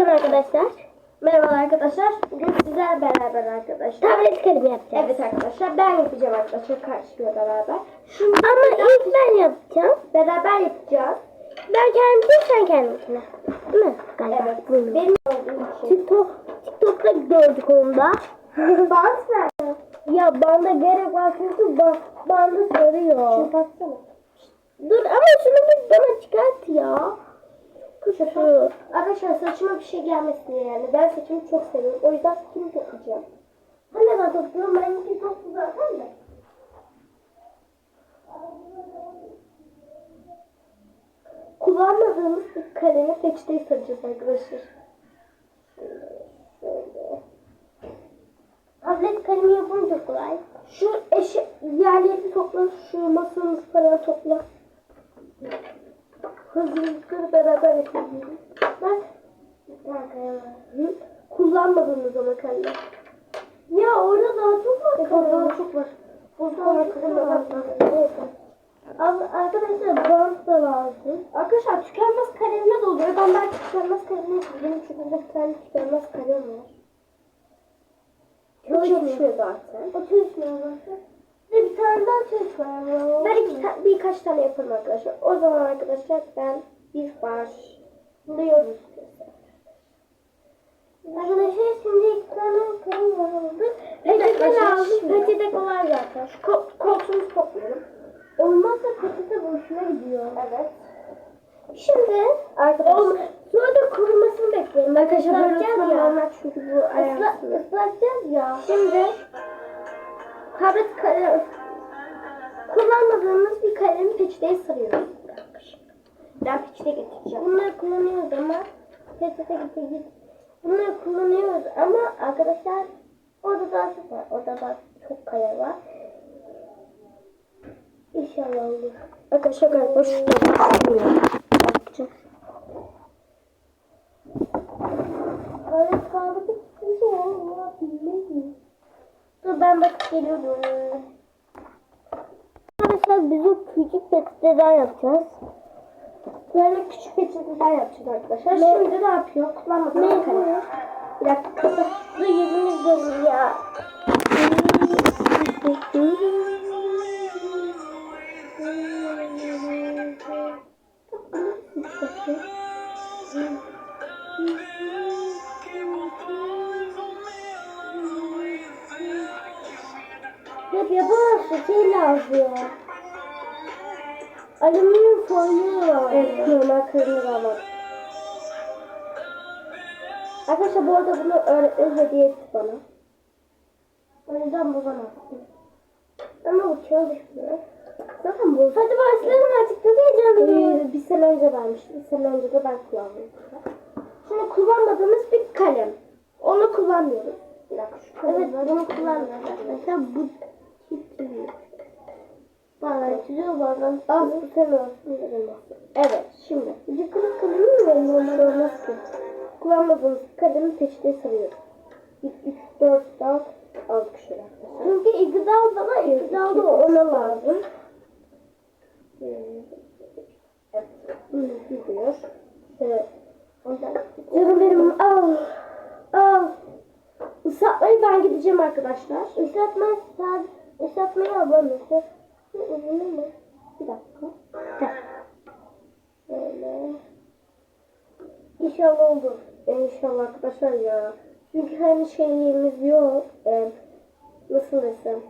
Selam arkadaşlar. Merhaba arkadaşlar. Bugün sizler beraber arkadaşlar. Tablet kalemi yapacağız. Evet arkadaşlar ben yapacağım arkadaşlar karşımda beraber. Ama ilk ben yapacağım. Beraber yapacağız. Ben kendimkini sen kendininkine. Değil mi? Galiba. Evet. Benim. Benim olduğum için. TikTok, TikTok'ta gördük onu da. Bant nerede? ya banda gerek var çünkü ba bandı sarıyor. Şunu baksana. Dur ama şunu bir bana çıkart ya. Şu. Arkadaşlar saçıma bir şey gelmesin diye yani. Ben saçımı çok seviyorum. O yüzden saçımı toplayacağım. Hani ben topluyorum ben iki toplu zaten de. Kullanmadığımız bir kalemi peçeteye saracağız arkadaşlar. Tablet kalemi çok kolay. Şu eşi yerleri topla, şu masanızı falan topla. Hazırlıkları beraber yapalım. Bak. Hı? Kullanmadığınız ama kendi. Ya orada daha çok var. Evet, daha çok var. Buzdolabı kırılmadan. Abi arkadaşlar bant da lazım. Arkadaşlar tükenmez kalemle doluyor. Ben belki tükenmez kalemle. Benim çünkü bir tane tükenmez kalem var. O çalışıyor zaten. O çalışmıyor zaten. De bir tane daha çalışmıyor. ama. Ben iki ta- birkaç tane yaparım arkadaşlar. O zaman arkadaşlar ben bir başlıyoruz. Arkadaşlar şimdi iki tane var. Evet, Peçete lazım. Peçete kolay zaten. Şu ko- koltuğumuzu toplayalım. Olmazsa peçete boşuna gidiyor. Evet. Şimdi arkadaşlar. Sonra da kurumasını bekleyelim. Arkadaşlar böyle Islatacağız ya. oturmayanlar çünkü bu Isla, ayaksız. ıslatacağız ya. Şimdi tablet kalem kullanmadığımız bir kalemi peçeteye sarıyoruz. Ben peçete getireceğim. Bunları kullanıyoruz ama peçete git. Bunları kullanıyoruz ama arkadaşlar orada daha çok var. Orada daha çok kaya var. İnşallah olur. Arkadaşlar galiba şu da Bakacağız. Evet kaldı bir sıkıntı olma bilmeyiz. Dur ben bakıp geliyorum. Arkadaşlar biz o küçük peçeteden yapacağız. Böyle küçük peçeteler yapacağız arkadaşlar. Ne? Şimdi ne yapıyor? Kullanmadığımız Ne? kalem. Bir dakika. Dur yüzümüz gözü ya. Hep yapamazsın şey lazım. Alüminyum folyo. Evet, normal kırmızı ama. Arkadaşlar bu arada bunu öğretmen hediye etti bana. O yüzden bozamazsın. Ama bu çalışmıyor. Zaten bu. Hadi başlayalım artık. Çok heyecanlıyım. Ee, bir sene önce vermiş. Bir sene önce de ben kullandım. Şimdi kullanmadığımız bir kalem. Onu kullanmıyoruz. Bir dakika şu Evet kalemi bunu kullanmıyoruz arkadaşlar. Bu. Bazen çiziyor bazen Az bu sene olsun dedim. Evet şimdi. Yıkılık kalemi mi benim Bir onlar? olmaz ki. Kullanmadığımız kalemi peçeteye sarıyoruz. 3, 4, 4, 6 şöyle arkadaşlar. Çünkü İgdal bana İgdal da ona lazım. Evet. Gidiyor. Ondan. Canım benim al. Al. Islatmayı ben gideceğim arkadaşlar. Islatmaz sadece ıslatmayı Uzun mu? Bir dakika. Heh. Şöyle. İnşallah olur. İnşallah arkadaşlar ya. Çünkü hani şeyimiz yok. Ee, nasıl desem.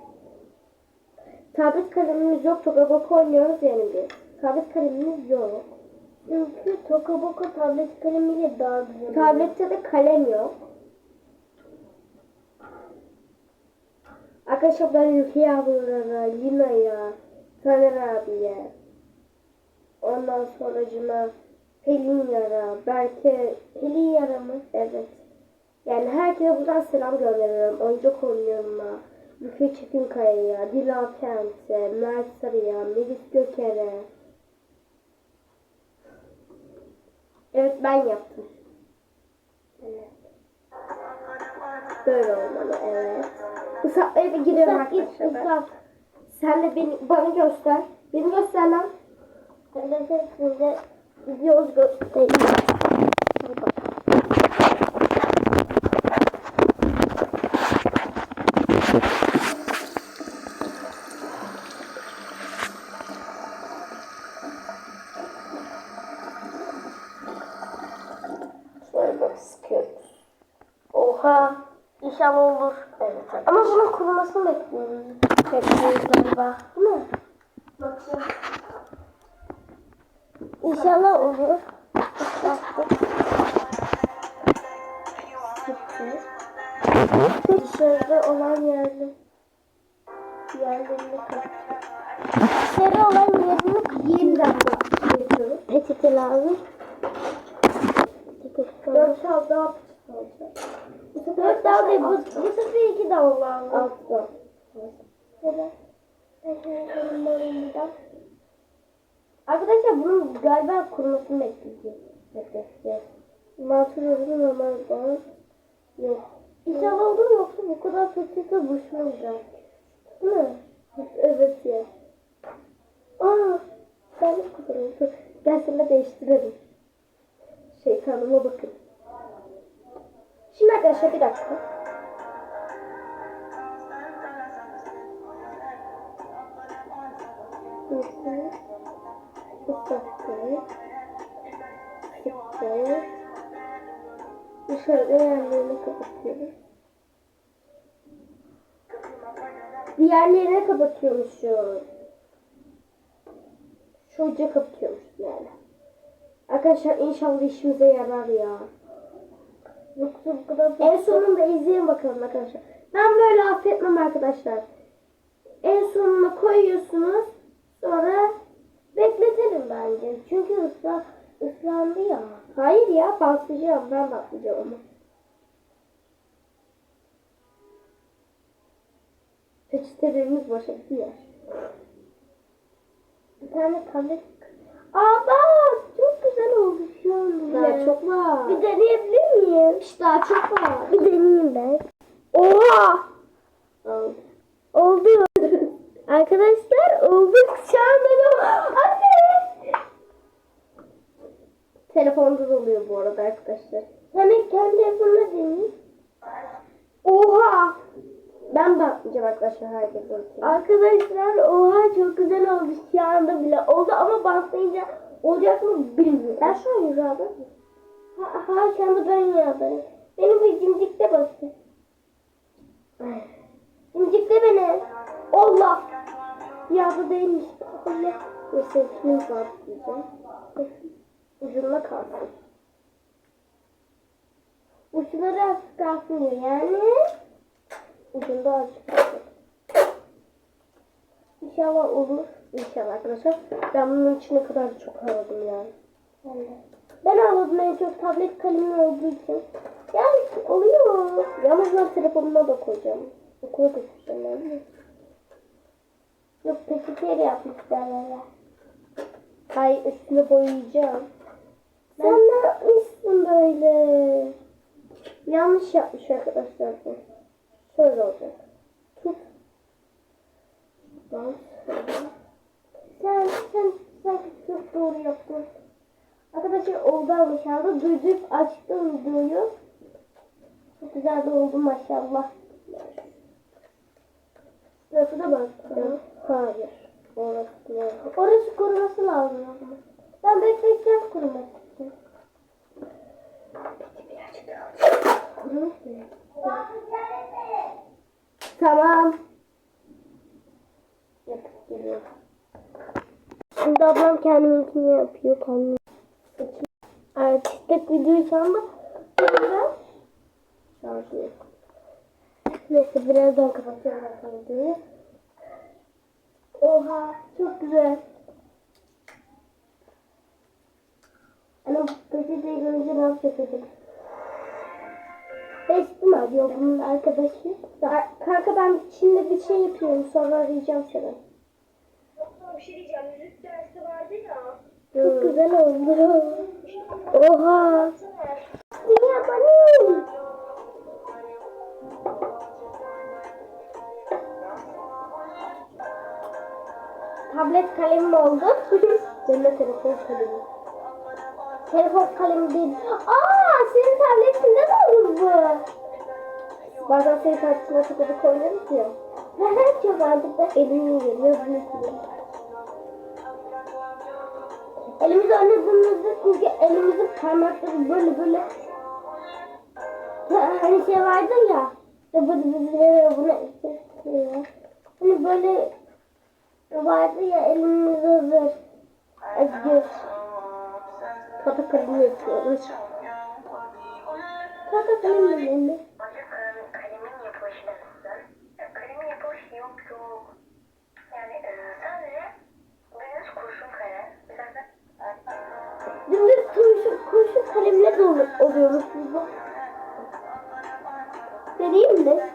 Tablet kalemimiz yok. Tokaboka oynuyoruz yani biz. Tablet kalemimiz yok. Çünkü Toka Boka tablet kalemiyle daha güzel. Tablette de kalem yok. Arkadaşlar ben Rukiye ablalara, Lina'ya, Taner abiye, ondan sonracıma Pelin Yara, Berke, Eli yaramı. evet. Yani herkese buradan selam gönderiyorum. Oyuncak oynuyorum'a, Rukiye Çetinkaya'ya, Dila Kent'e, Mert Sarı'ya, Melis Göker'e. Evet ben yaptım. Evet. Böyle olmalı evet. Islatmaya bir giriyorum Islat, arkadaşlar. Git, ıslat. Sen de beni, bana göster. Beni göster lan. Arkadaşlar size videoyu göstereyim. Şöyle sıkıyoruz. Oha. İnşallah olur. Evet. Ama bunun kurumasını bekliyoruz. Bekliyoruz galiba. Değil mi? Bakacağım. İnşallah olur. Baktık. Dışarıda olan yerli. Yerlerini. Sarı olan yerini Yeniden bakıyoruz. peçete lazım. Dört dal daha. Bu sefer dal değil. Bu, bu sefer iki dal lazım. Alt dal. Evet. Arkadaşlar bunun galiba kurumasını bekleyeceğiz. Mansur ürünü normal bal. Yok. İnşallah olur yoksa bu kadar boşuna olacak. Değil mi? Evet ya. Aa, ben de. Dur, Gel seninle değiştirelim. Şeytanıma bakın. Şimdi arkadaşlar bir dakika. Neyse. Islattı. Sıktı. Dışarıda yerlerini kapatıyoruz. Diğerlerine kapatıyormuşuz. Şu uca kapatıyormuş yani. Arkadaşlar inşallah işimize yarar ya. Yoksa bu kadar En sonunda izleyin bakalım arkadaşlar. Ben böyle affetmem arkadaşlar. En sonuna koyuyorsunuz. Sonra bekletelim bence. Çünkü ısla, ıslandı ya. hayır ya bastıracağım. Ben bastıracağım onu. Peçetelerimiz boşa gidiyor. Bir tane tablet. Aa bak çok güzel oldu şu an. Daha çok var. Bir deneyebilir miyim? Daha çok var. Bir deneyeyim ben. Oha! Oldu. Oldu. Arkadaşlar oldu. Da... Anne! Telefonda da oluyor bu arada arkadaşlar. Sen kendi telefonuna deneyin. Oha! Ben bakmayacağım arkadaşlar herkes bakıyor. Arkadaşlar oha çok güzel oldu şu anda bile. Oldu ama bantlayınca olacak mı bilmiyorum. Ben şu an yürü abi. Ha, ha şu anda ben yaparım. Benim bir cimcikte bastı. Cimcikte beni. Allah. Ya bu değilmiş. Allah. Neyse kimin patlayacağım. Ucunda kalsın. Uçları az kalkmıyor yani. Ucunda azıcık kalsın. İnşallah olur. İnşallah arkadaşlar. Ben bunun için ne kadar çok aradım ya. Ben de. Ben aldım en çok tablet kalemi olduğu için. Yani oluyor. Yalnız ben telefonuma da koyacağım. Okula ben de. Yok peçeteyle yapmışlar ya. Hayır üstüne boyayacağım. Ben- Sen ne yapmışsın böyle? Yanlış yapmış arkadaşlar bu. Şöyle olacak. Tut. Şöyle. Sen, sen, sen çok doğru yaptın. Arkadaşlar oldu anda duyduk açtım videoyu. Çok güzel de oldu maşallah. Sırası da bastı. Hayır. Orası? Orası kuruması lazım. Ben bekleyeceğim kuruması için. Kurumuş mu? Tamam. Yapıp geliyor. Şimdi ablam kendiminkini yapıyor. Kendim. Artistik videoyu şu anda. Şarjı yok. Neyse birazdan zaten videoyu. Oha çok güzel. Ana peçeteyi görünce ne yapacak Beştim arıyor bunun arkadaşı. Kanka ben şimdi bir şey yapıyorum. Sonra arayacağım seni. bir şey diyeceğim. Müzik dersi vardı ya. Çok güzel oldu. Oha. Dünya benim. Tablet kalemim oldu. De telefon kalemi. Telefon kalemi değil. Aa senin tabletinde de olur bu. Bazen senin karşısına takılı koyuyoruz ya. Çok mantıklı. Elimin geliyor. Bunu Elimizi oynadığımızda çünkü elimizin parmakları böyle böyle Hani şey vardı ya. işte bu bu buna ya. Hani böyle vardı ya elimiz hazır. Özgür. Pata kalemi yapıyoruz. Kaka kalem mi? Hocam e, kalemin yapılışı e, sadece Dümdüz kurşun, kurşun kalemle de olur, oluyormuş bu. Vereyim mi?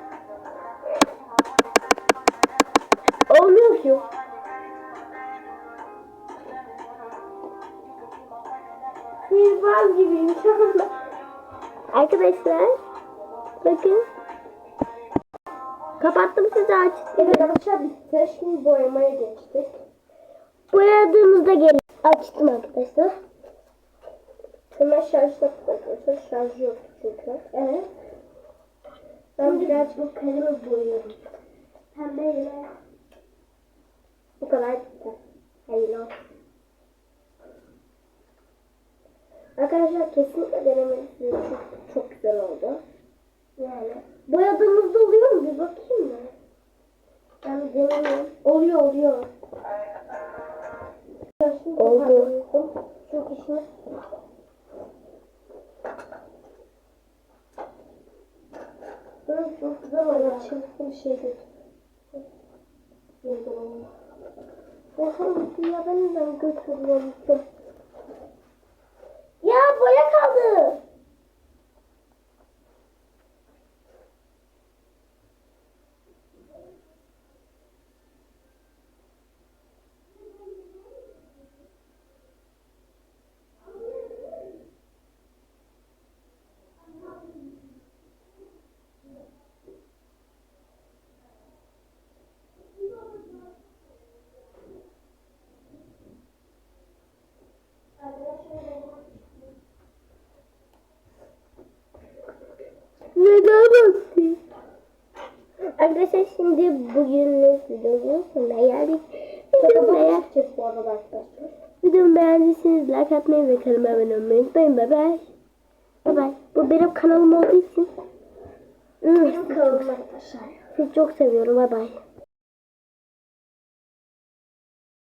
Olmuyor ki. Sihirbaz gibiyim şu anda. Arkadaşlar. Bakın. Kapattım size açtım. Evet arkadaşlar bitti. Şimdi boyamaya geçtik. Boyadığımızda gel. Açtım arkadaşlar. Hemen şarj taktık arkadaşlar. Şarjı yok çünkü. Evet. Ben birazcık bu kalemi boyuyorum. Pembeyle. Bu kadar. Hayırlı olsun. Arkadaşlar kesinlikle denemelisiniz. Çok, çok güzel oldu. Yani. Boyadığımızda oluyor mu? Bir bakayım mı? Ben bir deneyeyim. Oluyor oluyor. Oldu. Çok işimiz. Böyle çok güzel oldu. Çabuk bir şey değil. Bakın ya ben neden götürüyormuşum. Ya boya kaldı. Baktın? Arkadaşlar şimdi bugünlük videomuzun sonuna geldik. Videomu beğen, Çiz bu arada arkadaşlar. videomu beğendiyseniz like atmayı ve kanalıma abone olmayı unutmayın. Bye bye. Bye bye. Bu benim kanalım olduğu için. Benim kanalım arkadaşlar. Sizi çok seviyorum. Bye bye.